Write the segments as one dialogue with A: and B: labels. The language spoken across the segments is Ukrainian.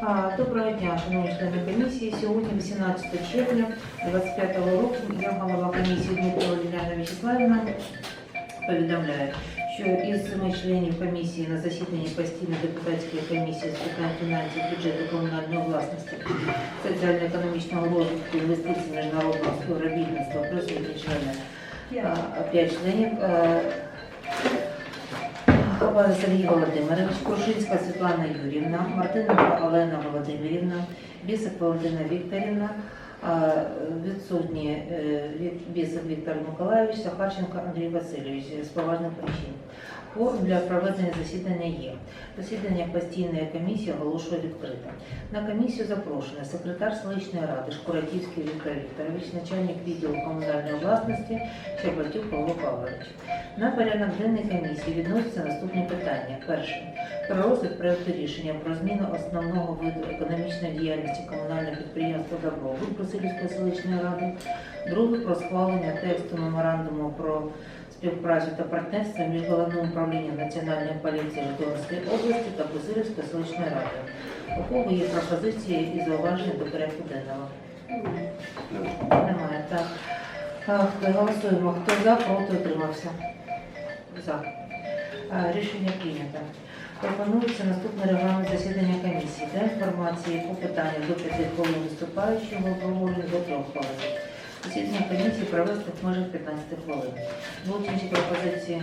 A: Доброго дня, шановні члени комісії. Сьогодні 18 червня 25 року я голова комісії Дмитро Ліляна Вячеславівна повідомляю, що із семи членів комісії на засіданні постійної депутатської комісії з питань фінансів, бюджету, комунальної власності, соціально-економічного розвитку, інвестицій, міжнародного співробітництва, присутні члени, а, п'ять членів. Е, Сергій Володимирович, Крушинська Світлана Юрівна, Мартинова Олена Володимирівна, Бісик Володимира Вікторівна, відсутні е, Бісик Віктор Миколайович, Сахарченко Андрій Васильович з поважних причин. Форум для проведення засідання є. Засідання постійної комісії оголошую відкритим. На комісію запрошені секретар селищної ради Шкуратівський Віктор Вікторович, начальник відділу комунальної власності Щербатюк Павло Павлович. На порядок денний комісії відносяться наступні питання. Перше. Розгляд проекту рішення про зміну основного виду економічної діяльності комунального підприємства «Добробут» Васильівської селищної ради. Друге. Про схвалення тексту меморандуму про співпрацю та партнерство між головним управлінням Національної поліції Житомирської області та Васильівської селищної ради. У кого є пропозиції і зауваження до порядку денного? Немає. Так. Голосуємо. Хто за, проти, утримався? За. А, Рішення прийнято. Пропонується наступний регламент засідання комісії. Для інформації по питанню до 5 хвилин виступаючого обговорення до 3 хвилин. Засідання комісії провести в межах 15 хвилин. Будуть інші пропозиції?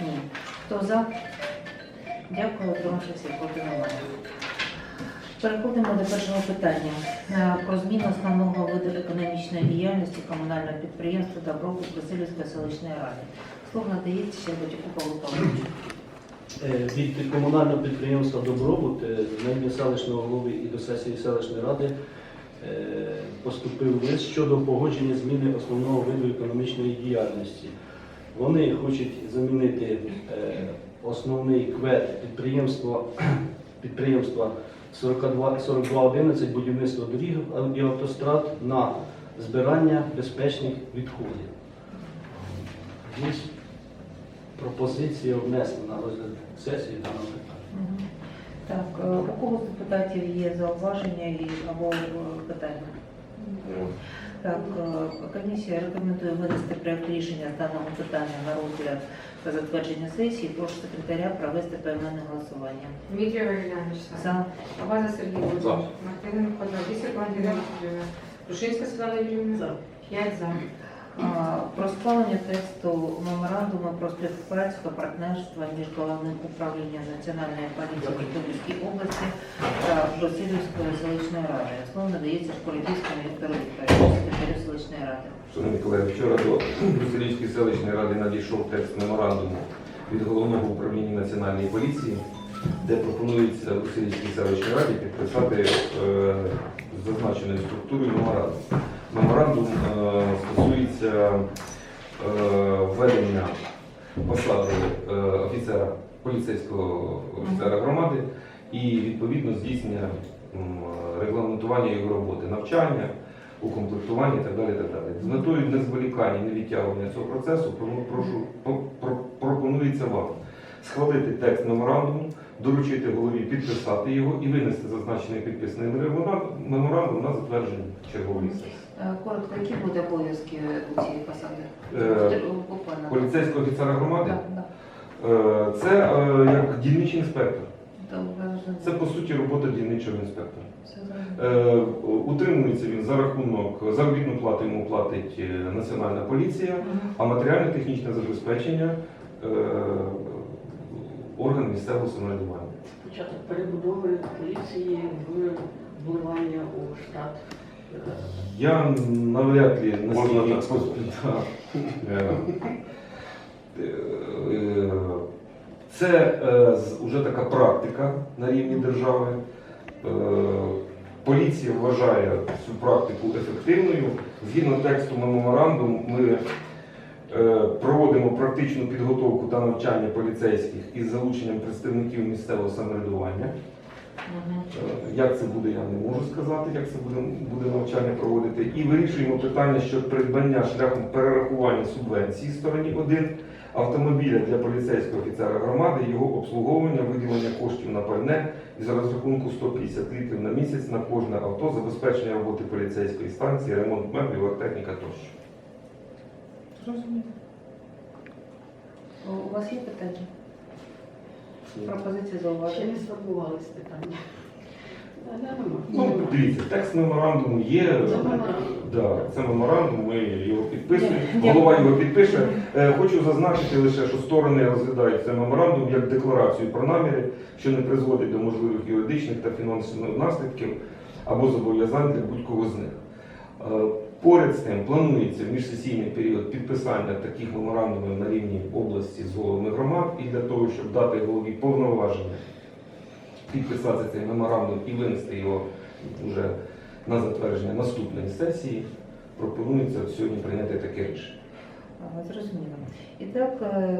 A: Ні. Хто за? Дякую, утримавши всі проти немає. Переходимо до першого питання Е, про зміну основного виду економічної діяльності комунального підприємства Добробут Васильівської селищної ради. Слово надається Щербатюку Павлу Павловичу.
B: Е, Від комунального підприємства Добробут е, звернення селищного голови і до сесії селищної ради е, поступив лист щодо погодження зміни основного виду економічної діяльності. Вони хочуть замінити основний квет підприємства, підприємства 4211 будівництво доріг і автострад на збирання безпечних відходів. Є пропозиція внесена на розгляд сесії даного питання.
A: Так, е, у кого з депутатів є зауваження і або е, питання? Так, е, комісія рекомендує винести проект рішення з даного питання на розгляд та затвердження сесії. Прошу секретаря провести поіменне голосування.
C: Дмитрий Валерьянович,
A: За.
C: Абаза Сергій
D: За.
C: Володимирович, Мартина Микола, Бісик Валентина Вікторівна, Крушинська Світлана Юрійовна, п'ять за.
A: Про схвалення тексту меморандуму про співпрацю та партнерство між головним управлінням Національної поліції Житомирській області та Васильівської селищної ради. Слово надається Шкуридівському Віктору секретарю селищної ради.
D: Шановні колеги, вчора до Брюсселівської селищної ради надійшов текст меморандуму від головного управління національної поліції, де пропонується Брюсселівській селищній раді підписати е, зазначеною структурою меморандум. Меморандум е, стосується е, введення посади е, офіцера поліцейського офіцера громади і відповідно здійснення регламентування його роботи, навчання, укомплектування і так далі. Так далі. З метою незволікання і невідтягування цього процесу прошу, прошу, по- про- пропонується вам схвалити текст меморандуму, доручити голові підписати його і винести зазначений підписаний меморандум меморандум на затвердження чергової сесії.
A: Е, Коротко, які будуть обов'язки у цієї посади?
D: Е,
A: Буквально.
D: Поліцейського офіцера громади
A: Так, так.
D: е, це як дільничний інспектор. Це по суті робота дільничого інспектора. Е, Утримується він за рахунок заробітну плату йому платить Національна поліція, а матеріально-технічне забезпечення е, орган місцевого самоврядування.
E: Початок перебудови поліції в вливання у штат.
D: Я навряд ли
F: Можна так сказати.
D: Це е, уже така практика на рівні держави. Е, Поліція вважає цю практику ефективною. Згідно тексту меморандуму, ми е, проводимо практичну підготовку та навчання поліцейських із залученням представників місцевого самоврядування. Е, Як це буде, я не можу сказати, як це буде, буде навчання проводити. І вирішуємо питання щодо придбання шляхом перерахування субвенції стороні 1, автомобіля для поліцейського офіцера громади, його обслуговування, виділення коштів на пальне із розрахунку 150 літрів на місяць на кожне авто, забезпечення роботи поліцейської станції, ремонт меблів, оргтехніка тощо.
A: Зрозуміло. У вас є питання? Пропозиції
E: Ще
A: зауваження?
E: не сформувались питання.
D: Ну, дивіться, текст меморандуму є.
E: Це меморандум.
D: Да, це меморандум, ми його підписуємо, голова його підпише. Е, Хочу зазначити лише, що сторони розглядають цей меморандум як декларацію про наміри, що не призводить до можливих юридичних та фінансових наслідків або зобов'язань для будь-кого з них. Е, Поряд з тим планується в міжсесійний період підписання таких меморандумів на рівні області з головами громад і для того, щоб дати голові повноваження підписати цей меморандум і винести його вже на затвердження наступної сесії, пропонується сьогодні прийняти таке рішення.
A: Зрозуміло. І так, е,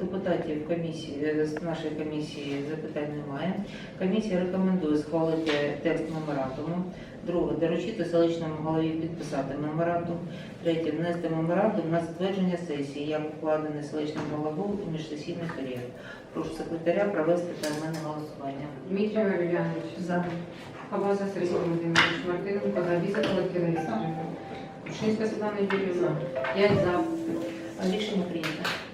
A: депутатів комісії, е, з нашої комісії запитань немає. Комісія рекомендує схвалити текст меморандуму. Друге, доручити селищному голові підписати меморандум. Третє, внести меморандум на затвердження сесії, як укладений селищним головою у міжсесійний період. Прошу секретаря провести поіменне голосування.
C: Дмитрий Валерьянович.
A: За.
C: Хабаза Сергій Володимирович. Мартиненко за. Бісик Валентина Вікторівна. Светлана Світлана я за.
A: Рішення прийнято.
D: Все.